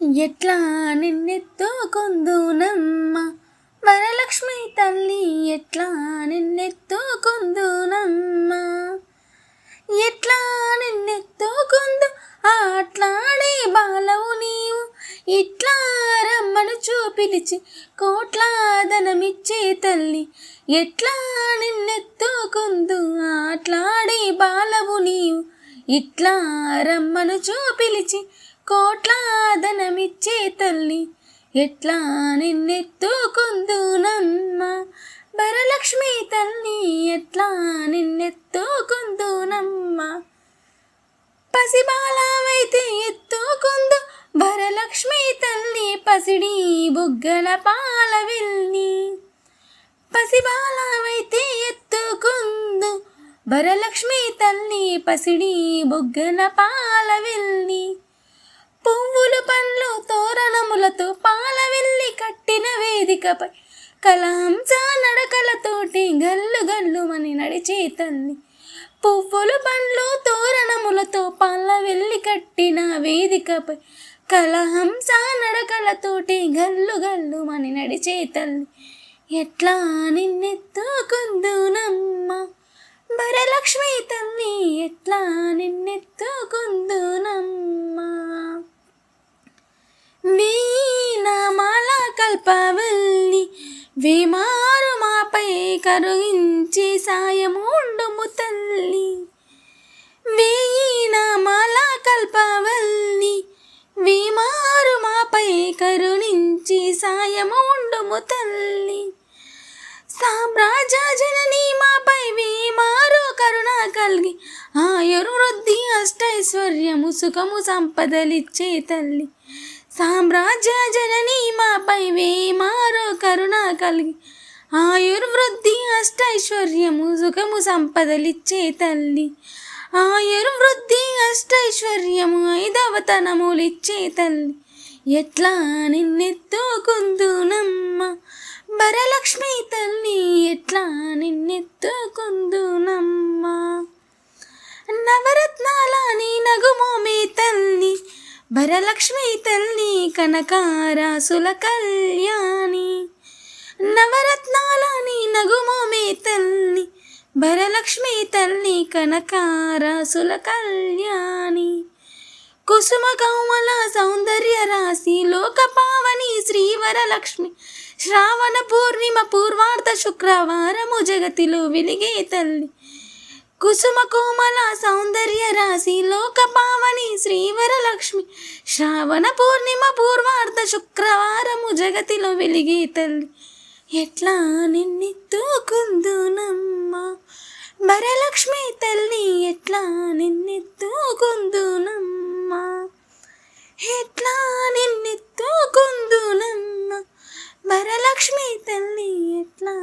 ఎట్లా నిన్నెత్తుకుందునమ్మ వరలక్ష్మి తల్లి ఎట్లా నిన్నెత్తుకుందునమ్మ ఎట్లా నిన్నెత్తుకుందు ఆట్లాడే బాలవు నీవు. ఇట్లా రమ్మను చూపిలిచి కోట్లాదనమిచ్చే తల్లి. ఎట్లా నిన్నెత్తుకుందు ఆట్లాడే బాలవు నీవు. ఇట్లా రమ్మను చూపిలిచి కోట్లాదనమిచ్చే తల్లి ఎట్లా నిన్నెత్తుకుందునమ్మ? వరలక్ష్మి తల్లి ఎట్లా నిన్నెత్తుకుందునమ్మ? పసిబాలవైతే ఎత్తుకుందు వరలక్ష్మి తల్లి పసిడి బుగ్గల పాల వెళ్ళి పసిబాలవైతే ఎత్తుకుందు వరలక్ష్మి తల్లి పసిడి బుగ్గల పాల వెళ్ళి పువ్వులు పండ్లు తోరణములతో పాల వెళ్ళి కట్టిన వేదికపై కలాంస నడకలతోటి గల్లు గల్లుమని నడిచే తల్లి. పువ్వులు పండ్లు తోరణములతో పాల వెళ్ళి కట్టిన వేదికపై కలహంస నడకలతోటి గల్లు గల్లుమని నడిచే తల్లి. ఎట్లా నిన్నెత్తుకుందో కల్పవల్లి వేమారు మాపై కరుగించి సాయముండుము తల్లి వీణమాల కల్పవల్లి వేమారు మాపై కరుణించి సాయముండుము తల్లి సామ్రాజ్య జననీ మాపై వేమారు కరుణ కలిగి ఆయుర్వృద్ధి అష్టైశ్వర్యము సుఖము సంపదలిచ్చే తల్లి. సామ్రాజ్య జనని మాపై వేమారో కరుణ కలిగి ఆయుర్వృద్ధి అష్టైశ్వర్యము సుఖము సంపదలిచ్చే తల్లి. ఆయుర్వృద్ధి అష్టైశ్వర్యము ఐదవతనములిచ్చే తల్లి. ఎట్లా నిన్నెత్తుకుందునమ్మ వరలక్ష్మి తల్లి ఎట్లా నిన్నెత్తు వరలక్ష్మి తల్లి కనకారాసుల కళ్యాణి. నవరత్నాలని నగుమోమే తల్లి వరలక్ష్మి తల్లి కనకారాసుల కళ్యాణి. కుసుమ కౌమల సౌందర్య రాశి లోక పావని శ్రీవరలక్ష్మి శ్రావణ పూర్ణిమ పూర్వార్ధ శుక్రవారము జగతిలో వెలిగే తల్లి కుసుమ కోమల సౌందర్య రాశి లోక పావని శ్రీవరలక్ష్మి శ్రావణ పూర్ణిమ పూర్వార్ధ శుక్రవారము జగతిలో వెలిగే తల్లి. ఎట్లా నిన్నెత్తుకుందునమ్మ వరలక్ష్మి తల్లి ఎట్లా నిన్నెత్తుకుందునమ్మ ఎట్లా నిన్నెత్తుకుందునమ్మ వరలక్ష్మి తల్లి ఎట్లా